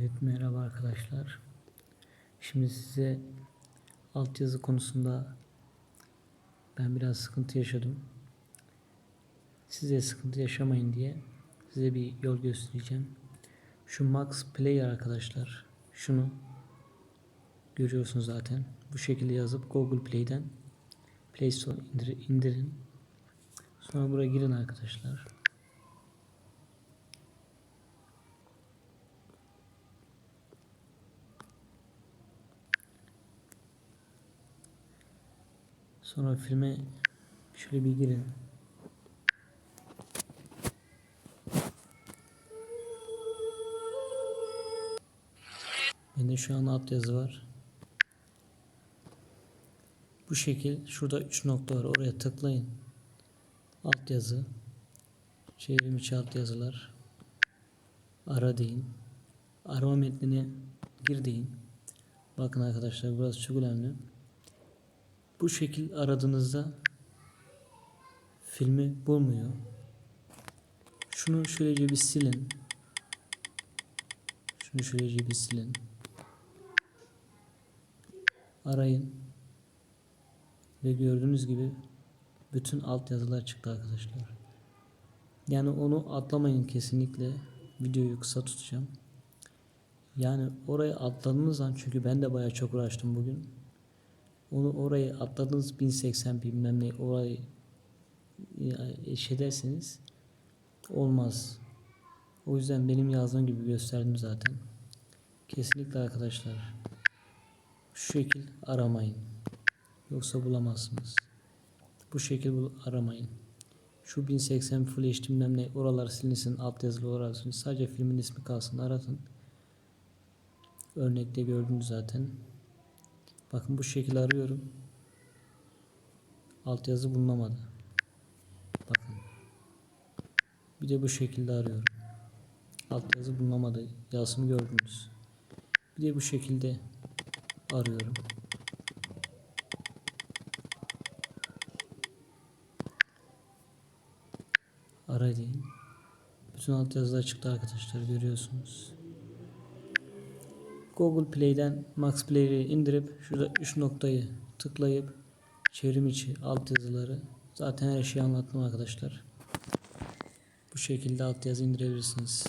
Evet merhaba arkadaşlar. Şimdi size altyazı konusunda ben biraz sıkıntı yaşadım. Size sıkıntı yaşamayın diye size bir yol göstereceğim. Şu Max Player arkadaşlar. Şunu görüyorsunuz zaten. Bu şekilde yazıp Google Play'den Play Store indir, indirin. Sonra buraya girin arkadaşlar. Sonra filme şöyle bir girin. Bende şu an alt yazı var. Bu şekil şurada 3 nokta var. Oraya tıklayın. Alt yazı. Çevrim içi alt yazılar. Ara deyin. Arama metnine gir deyin. Bakın arkadaşlar burası çok önemli. Bu şekil aradığınızda filmi bulmuyor. Şunu şöylece bir silin. Şunu şöylece bir silin. Arayın. Ve gördüğünüz gibi bütün alt yazılar çıktı arkadaşlar. Yani onu atlamayın kesinlikle. Videoyu kısa tutacağım. Yani oraya atladığınız an çünkü ben de bayağı çok uğraştım bugün. Onu oraya atladınız 1080 bilmem ne orayı eş ederseniz olmaz. O yüzden benim yazdığım gibi gösterdim zaten. Kesinlikle arkadaşlar şu şekil aramayın. Yoksa bulamazsınız. Bu şekil aramayın. Şu 1080 Full HD bilmem ne oralar silinsin alt yazılı oralar. Sadece filmin ismi kalsın aratın. Örnekte gördünüz zaten. Bakın bu şekilde arıyorum. Altyazı bulunamadı. Bakın. Bir de bu şekilde arıyorum. Altyazı bulunamadı. Yazısını gördünüz. Bir de bu şekilde arıyorum. Ara deyin. Bütün altyazılar çıktı arkadaşlar görüyorsunuz. Google Play'den Max Player'i indirip şurada 3 noktayı tıklayıp çevrim içi altyazıları zaten her şeyi anlattım arkadaşlar. Bu şekilde altyazı indirebilirsiniz.